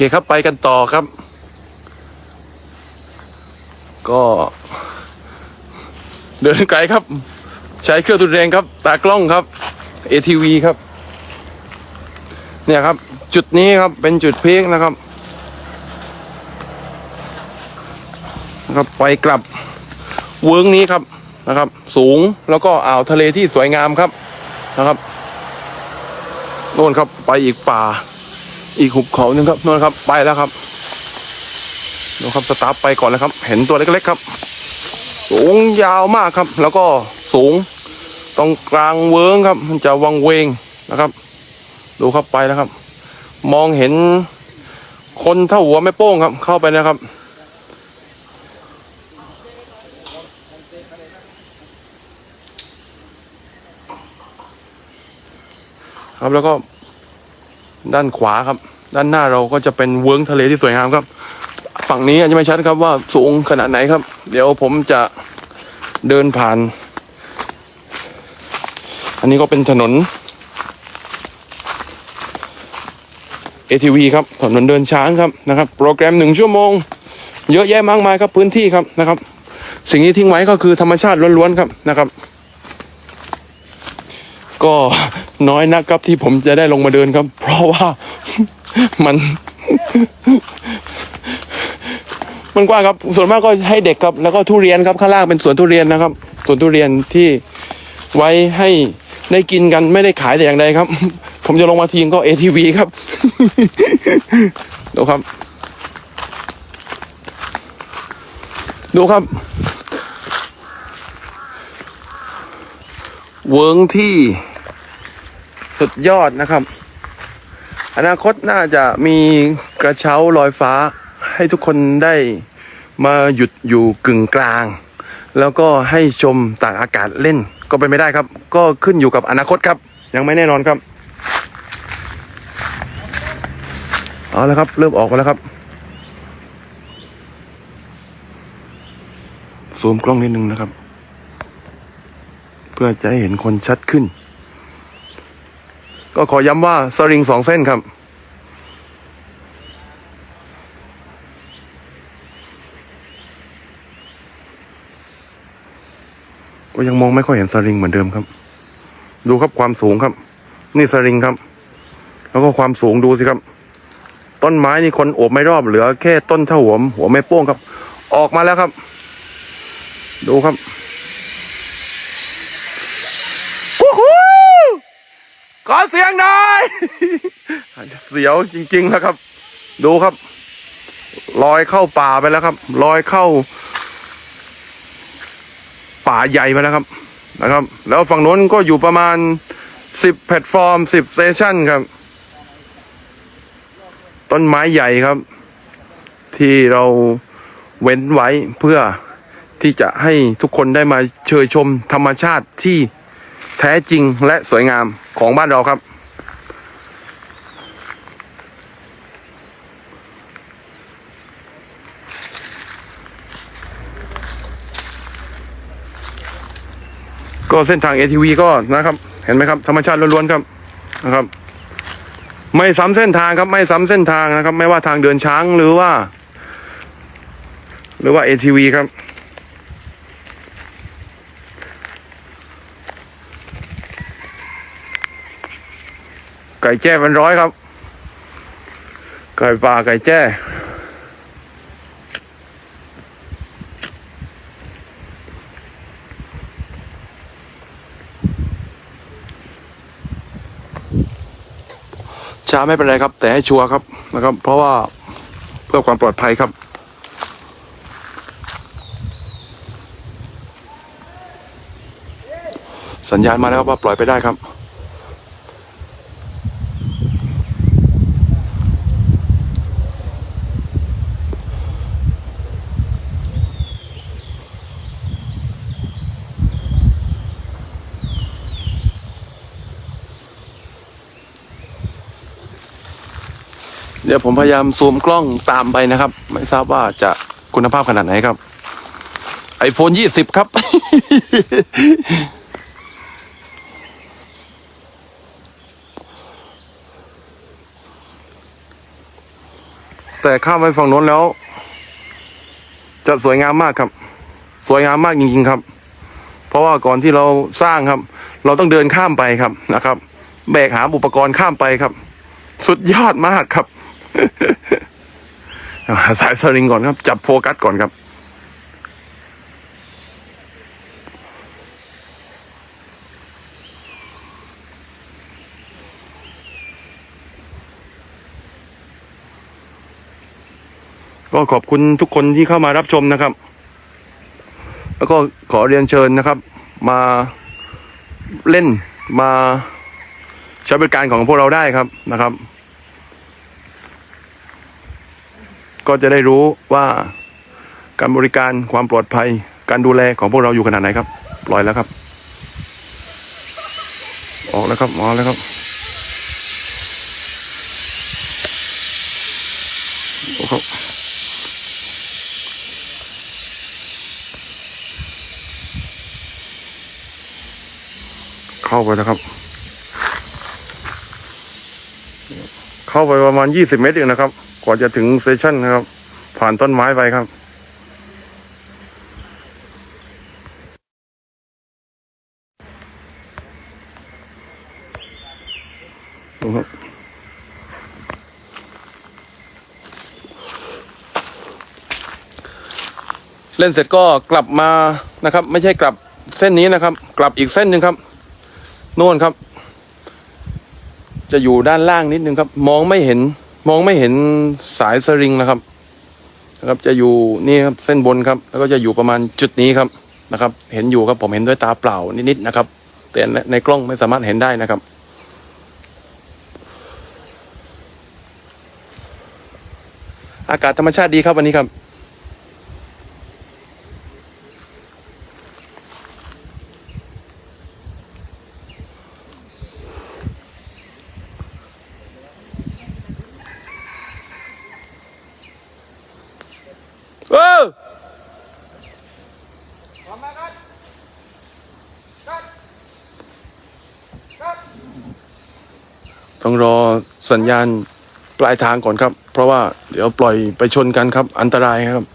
เคครับไปกันต่อครับ ก็ เดินไกลครับ ใช้เครื่องตุนแรงครับ ตากล้องครับ ATV ครับ เนี่ยครับ จุดนี้ครับเป็นจุดเพีคนะครับนะครับไปกลับเวิร์งนี้ครับนะครับ สูงแล้วก็อ่าวทะเลที่สวยงามครับนะครับโน่นครับไปอีกป่า อีกหุบเขาหนึ่งครับโน่นครับไปแล้วครับดูครับสตาร์ทไปก่อนนะครับ เห็นตัวเล็กๆครับ สูงยาวมากครับ แล้วก็สูงตรงกลางเวิร์งครับ มันจะวังเวงนะครับ ดูครับไปแล้วครับ มองเห็นคนเท่าหัวไม่โป้งครับ เข้าไปนะครับครับแล้วก็ ด้านขวาครับ ด้านหน้าเราก็จะเป็นเวิร์งทะเลที่สวยงามครับ ฝั่งนี้อาจจะไม่ชัดครับว่าสูงขนาดไหนครับ เดี๋ยวผมจะเดินผ่าน อันนี้ก็เป็นถนน ATV ครับถนนเดินช้างครับนะครับ โปรแกรมหนึ่งชั่วโมง เยอะแยะมากมายครับพื้นที่ครับนะครับ สิ่งที่ทิ้งไว้ก็คือธรรมชาติล้วนๆครับนะครับ ก็น้อยนักครับที่ผมจะได้ลงมาเดินครับ เพราะว่ามัน มันกว้างครับ ส่วนมากก็ให้เด็กครับ แล้วก็ทุเรียนครับข้างล่างเป็นสวนทุเรียนนะครับสวนทุเรียนที่ไว้ให้ได้กินกันไม่ได้ขายแต่อย่างใดครับ ผมจะลงมาทีงก็ ATV ครับดูครับ ดูครับ เวิร์งที่ สุดยอดนะครับ อนาคตน่าจะมีกระเช้าลอยฟ้า ให้ทุกคนได้มาหยุดอยู่กึ่งกลาง แล้วก็ให้ชมต่างอากาศเล่นก็เป็นไม่ได้ครับ ก็ขึ้นอยู่กับอนาคตครับ ยังไม่แน่นอนครับเอาแล้วครับ เริ่มออกมาแล้วครับซูมกล้องนิดนึงนะครับ เพื่อจะให้เห็นคนชัดขึ้น ก็ขอย้ำว่าสริงสองเส้นครับ ก็ยังมองไม่ค่อยเห็นสริงเหมือนเดิมครับ ดูครับความสูงครับ นี่สริงครับ แล้วก็ความสูงดูสิครับ ต้นไม้นี่คนโอบไม่รอบเหลือแค่ต้นเท่าหัวหัวไม่โป้งครับ ออกมาแล้วครับ ดูครับวู้ฮู้ ขอเสียงหน่อยเสียวจริงๆนะครับ ดูครับลอยเข้าป่าไปแล้วครับลอยเข้า ป่าใหญ่ไปแล้วครับนะครับ แล้วฝั่งโน้นก็อยู่ประมาณสิบแพลตฟอร์มสิบสเตชันครับ ต้นไม้ใหญ่ครับ ที่เราเว้นไว้เพื่อที่จะให้ทุกคนได้มาเชยชมธรรมชาติที่ แท้จริงและสวยงามของบ้านเราครับ ก็เส้นทาง ATV ก็นะครับ เห็นไหมครับ ธรรมชาติล้วนๆครับนะครับ ไม่ซ้ำเส้นทางครับ ไม่ซ้ำเส้นทางนะครับ ไม่ว่าทางเดินช้างหรือว่า หรือว่า ATV ครับ ก่แจ้เป็นร้อยครับ ไก่ป่าไก่แจ้ ช้าไม่เป็นไรครับ แต่ให้ชัวร์ครับนะครับ เพราะว่าเพื่อความปลอดภัยครับสัญญาณมาแล้วว่าปล่อยไปได้ครับ เดี๋ยวผมพยายามซูมกล้องตามไปนะครับ ไม่ทราบว่าจะคุณภาพขนาดไหนครับ iPhone 20 ครับ แต่ข้ามไปฝั่งโน้นแล้ว จะสวยงามมากครับ สวยงามมากจริง ๆ ครับ เพราะว่าก่อนที่เราสร้างครับ เราต้องเดินข้ามไปครับนะครับ แบกหาอุปกรณ์ข้ามไปครับ สุดยอดมากครับ สายสลิงก่อนครับ จับโฟกัสก่อนครับ ก็ขอบคุณทุกคนที่เข้ามารับชมนะครับ แล้วก็ขอเรียนเชิญนะครับ มาเล่นมาใช้บริการของพวกเราได้ครับนะครับ ก็จะได้รู้ว่าการบริการความปลอดภัย การดูแลของพวกเราอยู่ขนาดไหนครับ ปล่อยแล้วครับ ออกแล้วครับออกแล้วครับ โอ้ครับเข้าไปแล้วครับ เข้าไปประมาณยี่สิบเมตรเองนะครับ ว่าจะถึงสเตชันนะครับ ผ่านต้นไม้ไปครับครับเล่นเสร็จก็กลับมานะครับ ไม่ใช่กลับเส้นนี้นะครับ กลับอีกเส้นหนึ่งครับโน่นครับ จะอยู่ด้านล่างนิดนึงครับ มองไม่เห็น มองไม่เห็นสายสลิงนะครับนะครับ จะอยู่นี่ครับเส้นบนครับ แล้วก็จะอยู่ประมาณจุดนี้ครับนะครับ เห็นอยู่ครับผมเห็นด้วยตาเปล่านิดๆนะครับ แต่ในในกล้องไม่สามารถเห็นได้นะครับอากาศธรรมชาติดีครับวันนี้ครับ เออ ต้องรอสัญญาณปลายทางก่อนครับ เพราะว่าเดี๋ยวปล่อยไปชนกันครับ อันตรายครับ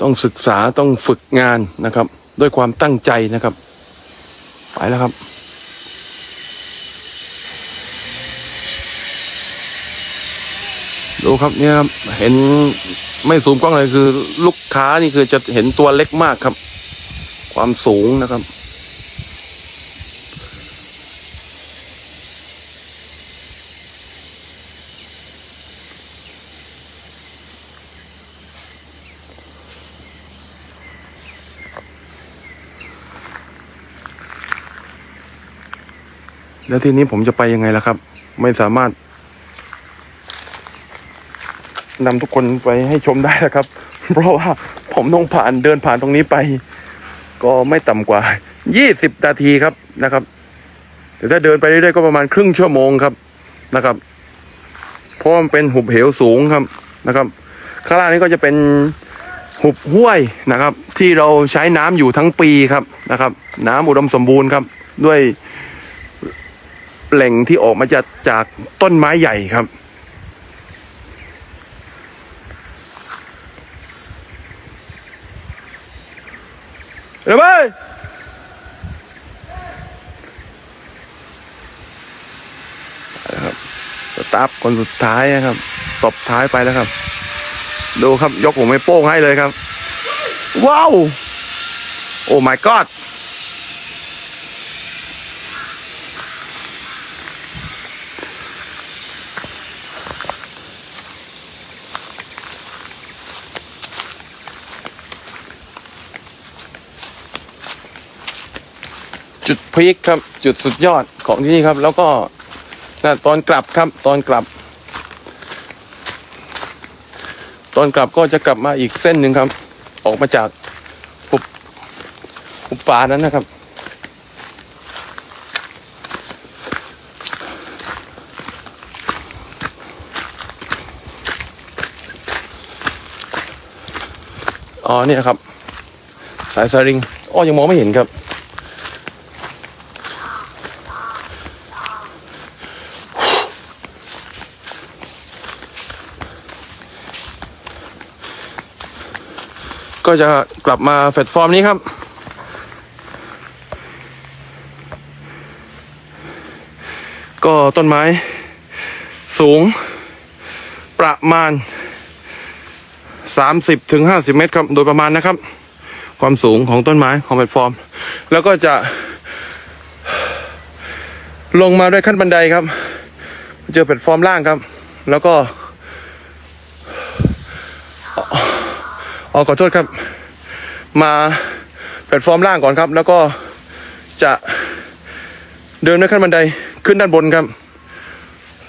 ต้องศึกษาต้องฝึกงานนะครับ ด้วยความตั้งใจนะครับ ไปแล้วครับ ดูครับเนี่ยครับเห็นไม่ซูมกล้องเลยคือ ลูกค้านี่คือจะเห็นตัวเล็กมากครับ ความสูงนะครับแล้วทีนี้ผมจะไปยังไงล่ะครับ ไม่สามารถ นำทุกคนไปให้ชมได้นะครับ เพราะว่าผมต้องผ่านเดินผ่านตรงนี้ไป ก็ไม่ต่ำกว่า20นาทีครับนะครับแต่ถ้าเดินไปเรื่อยๆก็ประมาณครึ่งชั่วโมงครับนะครับเพราะมันเป็นหุบเหวสูงครับนะครับ ข้างล่างนี้ก็จะเป็นหุบห้วยนะครับ ที่เราใช้น้ำอยู่ทั้งปีครับนะครับ น้ำอุดมสมบูรณ์ครับ ด้วยแหล่งที่ออกมาจากจากต้นไม้ใหญ่ครับ เร็วไปนะครับสตาร์ทคนสุดท้ายนะครับ ตบท้ายไปแล้วครับ ดูครับยกผมไม่โป้งให้เลยครับ ว้าว โอ้ my god พีคครับจุดสุดยอดของที่นี่ครับ แล้วก็นะตอนกลับครับ ตอนกลับ ตอนกลับก็จะกลับมาอีกเส้นหนึ่งครับ ออกมาจากหุบหุบป่านั้นนะครับ อ๋อเนี่ยครับ สายสลิงอ๋อยังมองไม่เห็นครับ ก็จะกลับมาแพลตฟอร์มนี้ครับ ก็ต้นไม้สูงประมาณ 30ถึง50เมตรครับ โดยประมาณนะครับ ความสูงของต้นไม้ของแพลตฟอร์ม แล้วก็จะลงมาด้วยขั้นบันไดครับ เจอแพลตฟอร์มล่างครับ แล้วก็ อ๋อขอโทษครับ มาแพลตฟอร์มล่างก่อนครับ แล้วก็จะเดินด้วยขั้นบันไดขึ้นด้านบนครับ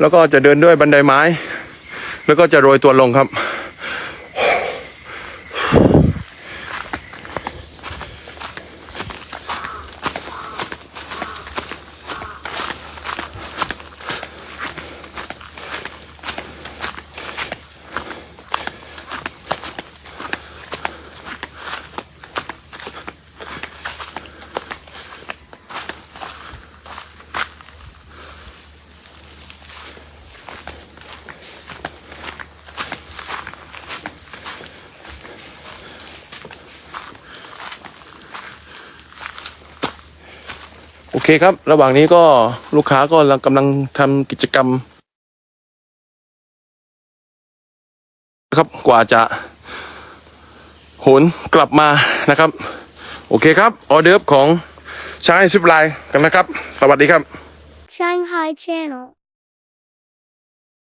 แล้วก็จะเดินด้วยบันไดไม้ แล้วก็จะโรยตัวลงครับ โอเคครับ ระหว่างนี้ก็ลูกค้าก็กำลังทำกิจกรรมครับกว่าจะโหนกลับมานะครับ โอเคครับ ออเดิร์ฟของช้างซิปไลน์กันนะครับ สวัสดีครับ Shanghai Channel